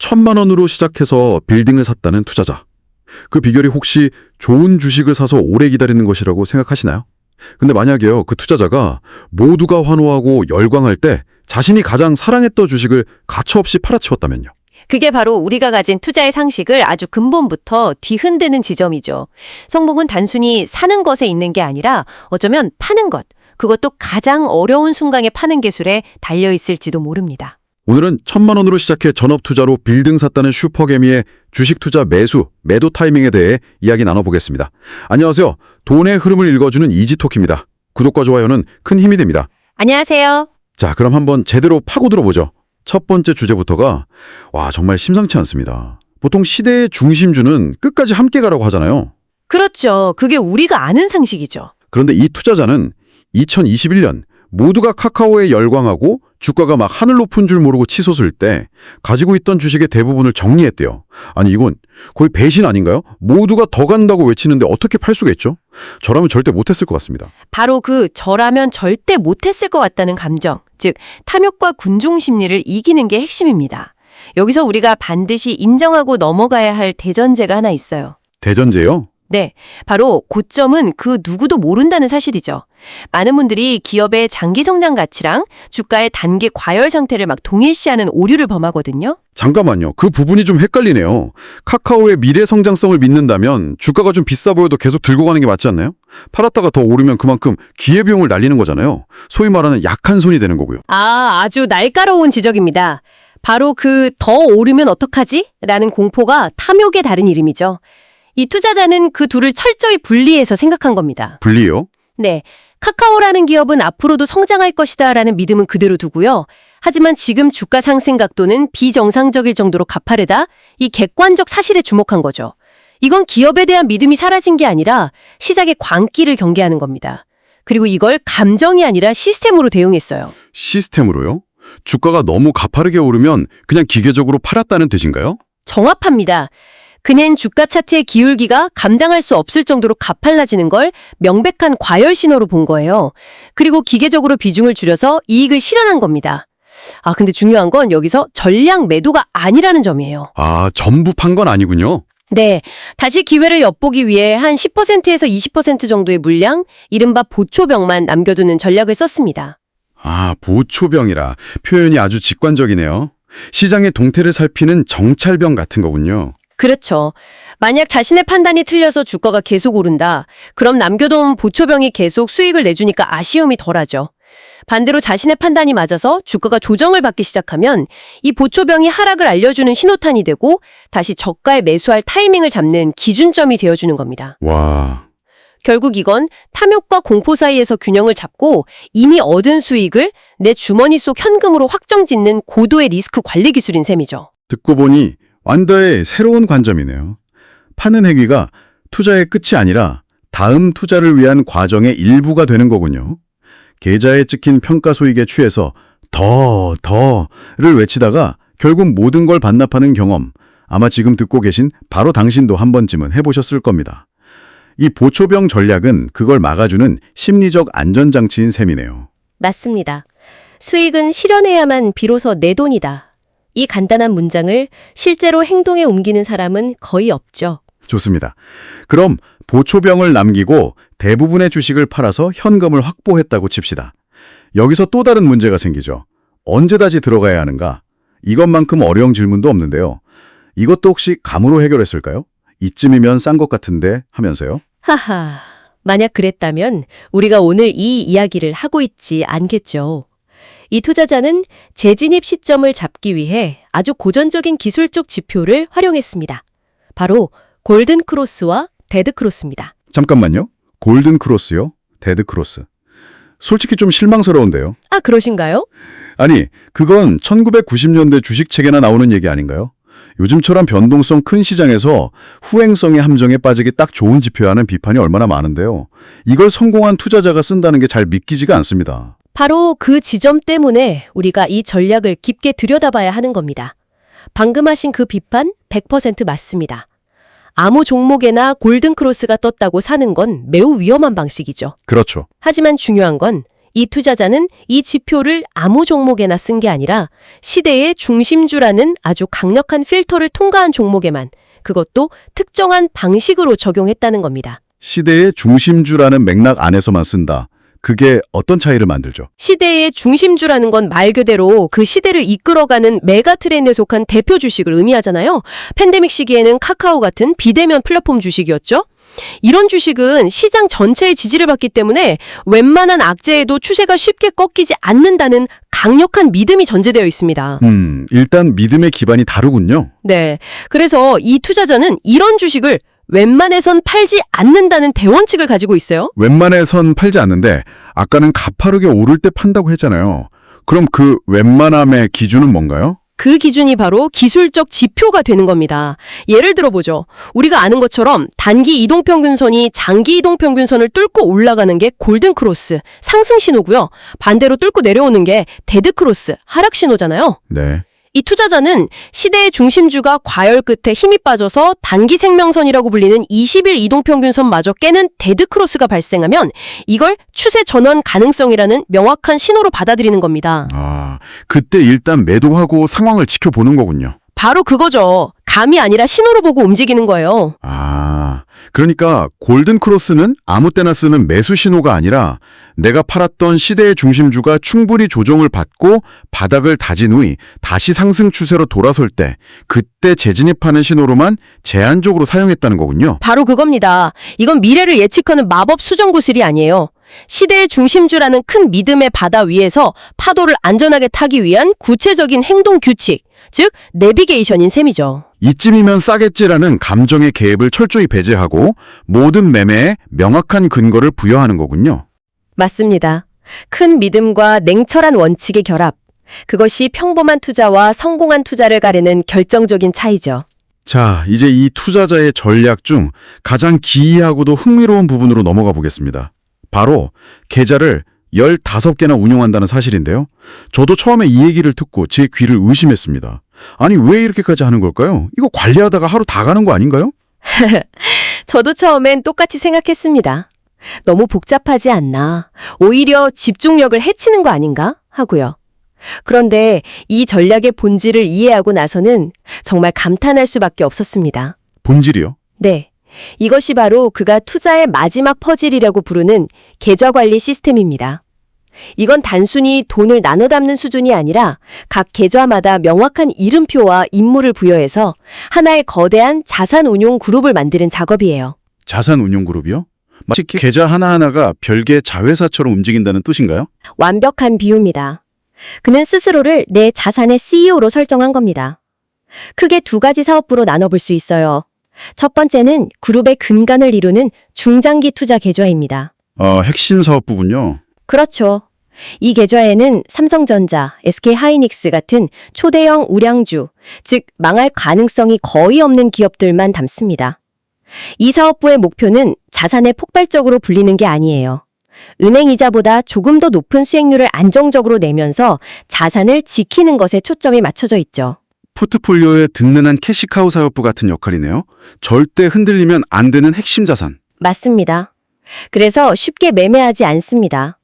천만 원으로 시작해서 빌딩을 샀다는 투자자. 그 비결이 혹시 좋은 주식을 사서 오래 기다리는 것이라고 생각하시나요? 근데 만약에요, 그 투자자가 모두가 환호하고 열광할 때 자신이 가장 사랑했던 주식을 가차없이 팔아치웠다면요. 그게 바로 우리가 가진 투자의 상식을 아주 근본부터 뒤흔드는 지점이죠. 성공은 단순히 사는 것에 있는 게 아니라 어쩌면 파는 것, 그것도 가장 어려운 순간에 파는 기술에 달려 있을지도 모릅니다. 오늘은 천만 원으로 시작해 전업 투자로 빌딩 샀다는 슈퍼개미의 주식 투자 매수, 매도 타이밍에 대해 이야기 나눠보겠습니다. 안녕하세요. 돈의 흐름을 읽어주는 이지토키입니다. 구독과 좋아요는 큰 힘이 됩니다. 안녕하세요. 자, 그럼 한번 제대로 파고 들어보죠. 첫 번째 주제부터가 와 정말 심상치 않습니다. 보통 시대의 중심주는 끝까지 함께 가라고 하잖아요. 그렇죠. 그게 우리가 아는 상식이죠. 그런데 이 투자자는 2021년 모두가 카카오에 열광하고 주가가 막 하늘 높은 줄 모르고 치솟을 때 가지고 있던 주식의 대부분을 정리했대요. 아니 이건 거의 배신 아닌가요? 모두가 더 간다고 외치는데 어떻게 팔 수가 있죠? 저라면 절대 못했을 것 같습니다. 바로 그 저라면 절대 못했을 것 같다는 감정, 즉 탐욕과 군중 심리를 이기는 게 핵심입니다. 여기서 우리가 반드시 인정하고 넘어가야 할 대전제가 하나 있어요. 대전제요? 네, 바로 고점은 그 누구도 모른다는 사실이죠. 많은 분들이 기업의 장기 성장 가치랑 주가의 단기 과열 상태를 막 동일시하는 오류를 범하거든요. 잠깐만요. 그 부분이 좀 헷갈리네요. 카카오의 미래 성장성을 믿는다면 주가가 좀 비싸 보여도 계속 들고 가는 게 맞지 않나요? 팔았다가 더 오르면 그만큼 기회비용을 날리는 거잖아요. 소위 말하는 약한 손이 되는 거고요. 아, 아주 날카로운 지적입니다. 바로 그 더 오르면 어떡하지? 라는 공포가 탐욕의 다른 이름이죠. 이 투자자는 그 둘을 철저히 분리해서 생각한 겁니다. 분리요? 네. 카카오라는 기업은 앞으로도 성장할 것이다 라는 믿음은 그대로 두고요. 하지만 지금 주가 상승 각도는 비정상적일 정도로 가파르다? 이 객관적 사실에 주목한 거죠. 이건 기업에 대한 믿음이 사라진 게 아니라 시작의 광기를 경계하는 겁니다. 그리고 이걸 감정이 아니라 시스템으로 대응했어요. 시스템으로요? 주가가 너무 가파르게 오르면 그냥 기계적으로 팔았다는 뜻인가요? 정확합니다. 그는 주가 차트의 기울기가 감당할 수 없을 정도로 가팔라지는 걸 명백한 과열 신호로 본 거예요. 그리고 기계적으로 비중을 줄여서 이익을 실현한 겁니다. 아, 근데 중요한 건 여기서 전량 매도가 아니라는 점이에요. 아, 전부 판 건 아니군요. 네. 다시 기회를 엿보기 위해 한 10%에서 20% 정도의 물량, 이른바 보초병만 남겨두는 전략을 썼습니다. 아, 보초병이라 표현이 아주 직관적이네요. 시장의 동태를 살피는 정찰병 같은 거군요. 그렇죠. 만약 자신의 판단이 틀려서 주가가 계속 오른다. 그럼 남겨둔 보초병이 계속 수익을 내주니까 아쉬움이 덜하죠. 반대로 자신의 판단이 맞아서 주가가 조정을 받기 시작하면 이 보초병이 하락을 알려주는 신호탄이 되고 다시 저가에 매수할 타이밍을 잡는 기준점이 되어주는 겁니다. 와, 결국 이건 탐욕과 공포 사이에서 균형을 잡고 이미 얻은 수익을 내 주머니 속 현금으로 확정 짓는 고도의 리스크 관리 기술인 셈이죠. 듣고 보니 완더의 새로운 관점이네요. 파는 행위가 투자의 끝이 아니라 다음 투자를 위한 과정의 일부가 되는 거군요. 계좌에 찍힌 평가 소익에 취해서 더, 더를 외치다가 결국 모든 걸 반납하는 경험, 아마 지금 듣고 계신 바로 당신도 한 번쯤은 해보셨을 겁니다. 이 보초병 전략은 그걸 막아주는 심리적 안전장치인 셈이네요. 맞습니다. 수익은 실현해야만 비로소 내 돈이다. 이 간단한 문장을 실제로 행동에 옮기는 사람은 거의 없죠. 좋습니다. 그럼 보초병을 남기고 대부분의 주식을 팔아서 현금을 확보했다고 칩시다. 여기서 또 다른 문제가 생기죠. 언제 다시 들어가야 하는가? 이것만큼 어려운 질문도 없는데요. 이것도 혹시 감으로 해결했을까요? 이쯤이면 싼 것 같은데 하면서요. 하하. 만약 그랬다면 우리가 오늘 이 이야기를 하고 있지 않겠죠. 이 투자자는 재진입 시점을 잡기 위해 아주 고전적인 기술적 지표를 활용했습니다. 바로 골든 크로스와 데드 크로스입니다. 잠깐만요. 골든 크로스요? 데드 크로스. 솔직히 좀 실망스러운데요. 아, 그러신가요? 아니, 그건 1990년대 주식책에나 나오는 얘기 아닌가요? 요즘처럼 변동성 큰 시장에서 후행성의 함정에 빠지기 딱 좋은 지표라는 비판이 얼마나 많은데요. 이걸 성공한 투자자가 쓴다는 게 잘 믿기지가 않습니다. 바로 그 지점 때문에 우리가 이 전략을 깊게 들여다봐야 하는 겁니다. 방금 하신 그 비판 100% 맞습니다. 아무 종목에나 골든 크로스가 떴다고 사는 건 매우 위험한 방식이죠. 그렇죠. 하지만 중요한 건 이 투자자는 이 지표를 아무 종목에나 쓴 게 아니라 시대의 중심주라는 아주 강력한 필터를 통과한 종목에만 그것도 특정한 방식으로 적용했다는 겁니다. 시대의 중심주라는 맥락 안에서만 쓴다. 그게 어떤 차이를 만들죠? 시대의 중심주라는 건 말 그대로 그 시대를 이끌어가는 메가 트렌드에 속한 대표 주식을 의미하잖아요. 팬데믹 시기에는 카카오 같은 비대면 플랫폼 주식이었죠. 이런 주식은 시장 전체의 지지를 받기 때문에 웬만한 악재에도 추세가 쉽게 꺾이지 않는다는 강력한 믿음이 전제되어 있습니다. 음, 일단 믿음의 기반이 다르군요. 네. 그래서 이 투자자는 이런 주식을 웬만해선 팔지 않는다는 대원칙을 가지고 있어요. 웬만해선 팔지 않는데 아까는 가파르게 오를 때 판다고 했잖아요. 그럼 그 웬만함의 기준은 뭔가요? 그 기준이 바로 기술적 지표가 되는 겁니다. 예를 들어보죠. 우리가 아는 것처럼 단기 이동평균선이 장기 이동평균선을 뚫고 올라가는 게 골든크로스, 상승 신호고요. 반대로 뚫고 내려오는 게 데드크로스, 하락 신호잖아요. 네. 이 투자자는 시대의 중심주가 과열 끝에 힘이 빠져서 단기 생명선이라고 불리는 20일 이동평균선마저 깨는 데드크로스가 발생하면 이걸 추세 전환 가능성이라는 명확한 신호로 받아들이는 겁니다. 아, 그때 일단 매도하고 상황을 지켜보는 거군요. 바로 그거죠. 감이 아니라 신호로 보고 움직이는 거예요. 아, 그러니까 골든 크로스는 아무 때나 쓰는 매수 신호가 아니라 내가 팔았던 시대의 중심주가 충분히 조정을 받고 바닥을 다진 후에 다시 상승 추세로 돌아설 때 그때 재진입하는 신호로만 제한적으로 사용했다는 거군요. 바로 그겁니다. 이건 미래를 예측하는 마법 수정 구슬이 아니에요. 시대의 중심주라는 큰 믿음의 바다 위에서 파도를 안전하게 타기 위한 구체적인 행동 규칙, 즉 내비게이션인 셈이죠. 이쯤이면 싸겠지라는 감정의 개입을 철저히 배제하고 모든 매매에 명확한 근거를 부여하는 거군요. 맞습니다. 큰 믿음과 냉철한 원칙의 결합. 그것이 평범한 투자와 성공한 투자를 가르는 결정적인 차이죠. 자, 이제 이 투자자의 전략 중 가장 기이하고도 흥미로운 부분으로 넘어가 보겠습니다. 바로 계좌를 15개나 운용한다는 사실인데요. 저도 처음에 이 얘기를 듣고 제 귀를 의심했습니다. 아니, 왜 이렇게까지 하는 걸까요? 이거 관리하다가 하루 다 가는 거 아닌가요? 저도 처음엔 똑같이 생각했습니다. 너무 복잡하지 않나. 오히려 집중력을 해치는 거 아닌가? 하고요. 그런데 이 전략의 본질을 이해하고 나서는 정말 감탄할 수밖에 없었습니다. 본질이요? 네. 이것이 바로 그가 투자의 마지막 퍼즐이라고 부르는 계좌 관리 시스템입니다. 이건 단순히 돈을 나눠 담는 수준이 아니라 각 계좌마다 명확한 이름표와 임무를 부여해서 하나의 거대한 자산 운용 그룹을 만드는 작업이에요. 자산 운용 그룹이요? 마치 계좌 하나하나가 별개의 자회사처럼 움직인다는 뜻인가요? 완벽한 비유입니다. 그는 스스로를 내 자산의 CEO로 설정한 겁니다. 크게 두 가지 사업부로 나눠볼 수 있어요. 첫 번째는 그룹의 근간을 이루는 중장기 투자 계좌입니다. 어, 핵심 사업부군요. 그렇죠. 이 계좌에는 삼성전자, SK하이닉스 같은 초대형 우량주, 즉 망할 가능성이 거의 없는 기업들만 담습니다. 이 사업부의 목표는 자산의 폭발적으로 불리는 게 아니에요. 은행 이자보다 조금 더 높은 수익률을 안정적으로 내면서 자산을 지키는 것에 초점이 맞춰져 있죠. 포트폴리오의 든든한 캐시카우 사업부 같은 역할이네요. 절대 흔들리면 안 되는 핵심 자산. 맞습니다. 그래서 쉽게 매매하지 않습니다.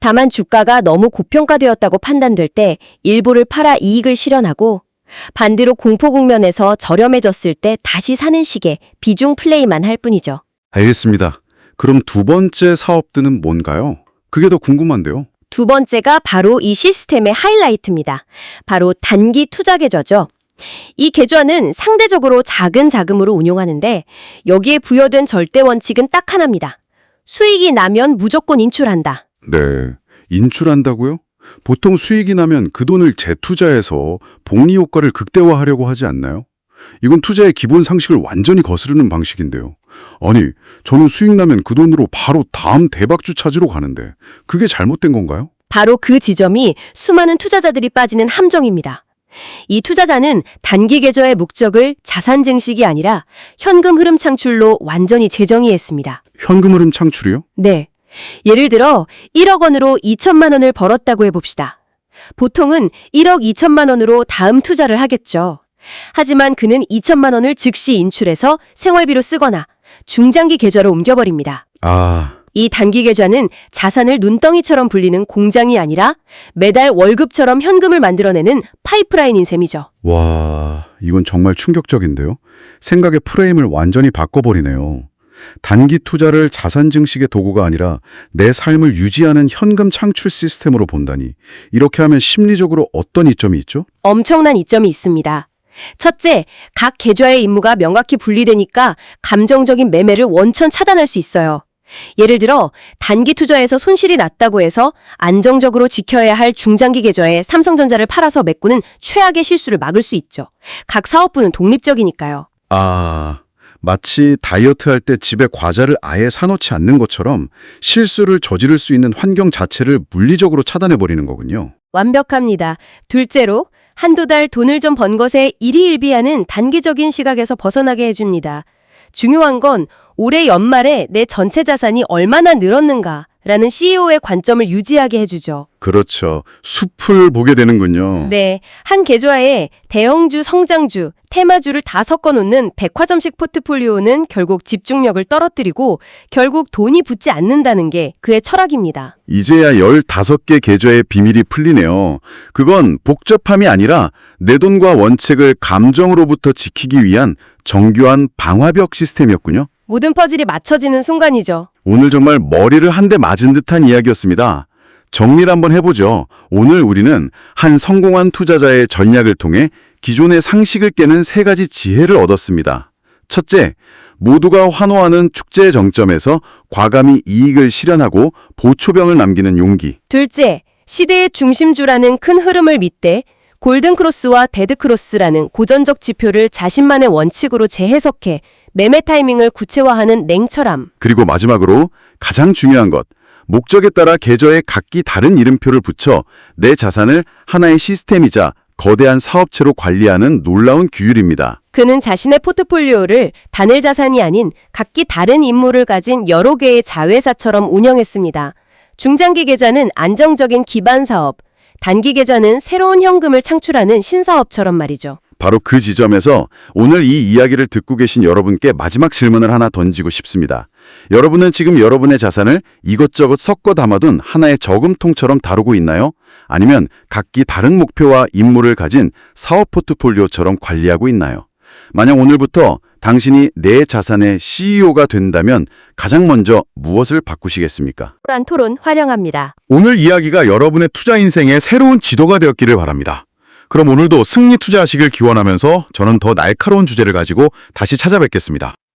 다만 주가가 너무 고평가되었다고 판단될 때 일부를 팔아 이익을 실현하고 반대로 공포 국면에서 저렴해졌을 때 다시 사는 식의 비중 플레이만 할 뿐이죠. 알겠습니다. 그럼 두 번째 사업들은 뭔가요? 그게 더 궁금한데요. 두 번째가 바로 이 시스템의 하이라이트입니다. 바로 단기 투자 계좌죠. 이 계좌는 상대적으로 작은 자금으로 운용하는데 여기에 부여된 절대 원칙은 딱 하나입니다. 수익이 나면 무조건 인출한다. 네. 인출한다고요? 보통 수익이 나면 그 돈을 재투자해서 복리 효과를 극대화하려고 하지 않나요? 이건 투자의 기본 상식을 완전히 거스르는 방식인데요. 아니, 저는 수익 나면 그 돈으로 바로 다음 대박주 찾으러 가는데 그게 잘못된 건가요? 바로 그 지점이 수많은 투자자들이 빠지는 함정입니다. 이 투자자는 단기 계좌의 목적을 자산 증식이 아니라 현금 흐름 창출로 완전히 재정의했습니다. 현금 흐름 창출이요? 네. 예를 들어 1억 원으로 2천만 원을 벌었다고 해봅시다. 보통은 1억 2천만 원으로 다음 투자를 하겠죠. 하지만 그는 2천만 원을 즉시 인출해서 생활비로 쓰거나 중장기 계좌로 옮겨버립니다. 아, 이 단기 계좌는 자산을 눈덩이처럼 불리는 공장이 아니라 매달 월급처럼 현금을 만들어내는 파이프라인인 셈이죠. 와, 이건 정말 충격적인데요. 생각의 프레임을 완전히 바꿔버리네요. 단기 투자를 자산 증식의 도구가 아니라 내 삶을 유지하는 현금 창출 시스템으로 본다니. 이렇게 하면 심리적으로 어떤 이점이 있죠? 엄청난 이점이 있습니다. 첫째, 각 계좌의 임무가 명확히 분리되니까 감정적인 매매를 원천 차단할 수 있어요. 예를 들어 단기 투자에서 손실이 났다고 해서 안정적으로 지켜야 할 중장기 계좌에 삼성전자를 팔아서 메꾸는 최악의 실수를 막을 수 있죠. 각 사업부는 독립적이니까요. 아, 마치 다이어트 할 때 집에 과자를 아예 사놓지 않는 것처럼 실수를 저지를 수 있는 환경 자체를 물리적으로 차단해버리는 거군요. 완벽합니다. 둘째로 한두 달 돈을 좀 번 것에 일희일비하는 단기적인 시각에서 벗어나게 해줍니다. 중요한 건 올해 연말에 내 전체 자산이 얼마나 늘었는가 라는 CEO의 관점을 유지하게 해주죠. 그렇죠. 숲을 보게 되는군요. 네, 한 계좌에 대형주, 성장주, 테마주를 다 섞어놓는 백화점식 포트폴리오는 결국 집중력을 떨어뜨리고 결국 돈이 붙지 않는다는 게 그의 철학입니다. 이제야 15개 계좌의 비밀이 풀리네요. 그건 복잡함이 아니라 내 돈과 원칙을 감정으로부터 지키기 위한 정교한 방화벽 시스템이었군요. 모든 퍼즐이 맞춰지는 순간이죠. 오늘 정말 머리를 한 대 맞은 듯한 이야기였습니다. 정리를 한번 해보죠. 오늘 우리는 한 성공한 투자자의 전략을 통해 기존의 상식을 깨는 세 가지 지혜를 얻었습니다. 첫째, 모두가 환호하는 축제의 정점에서 과감히 이익을 실현하고 보초병을 남기는 용기. 둘째, 시대의 중심주라는 큰 흐름을 믿되 골든크로스와 데드크로스라는 고전적 지표를 자신만의 원칙으로 재해석해 매매 타이밍을 구체화하는 냉철함. 그리고 마지막으로 가장 중요한 것, 목적에 따라 계좌에 각기 다른 이름표를 붙여 내 자산을 하나의 시스템이자 거대한 사업체로 관리하는 놀라운 규율입니다. 그는 자신의 포트폴리오를 단일 자산이 아닌 각기 다른 임무를 가진 여러 개의 자회사처럼 운영했습니다. 중장기 계좌는 안정적인 기반 사업, 단기 계좌는 새로운 현금을 창출하는 신사업처럼 말이죠. 바로 그 지점에서 오늘 이 이야기를 듣고 계신 여러분께 마지막 질문을 하나 던지고 싶습니다. 여러분은 지금 여러분의 자산을 이것저것 섞어 담아둔 하나의 저금통처럼 다루고 있나요? 아니면 각기 다른 목표와 임무를 가진 사업 포트폴리오처럼 관리하고 있나요? 만약 오늘부터 당신이 내 자산의 CEO가 된다면 가장 먼저 무엇을 바꾸시겠습니까? 란 토론 활용합니다. 오늘 이야기가 여러분의 투자 인생의 새로운 지도가 되었기를 바랍니다. 그럼 오늘도 승리 투자하시길 기원하면서 저는 더 날카로운 주제를 가지고 다시 찾아뵙겠습니다.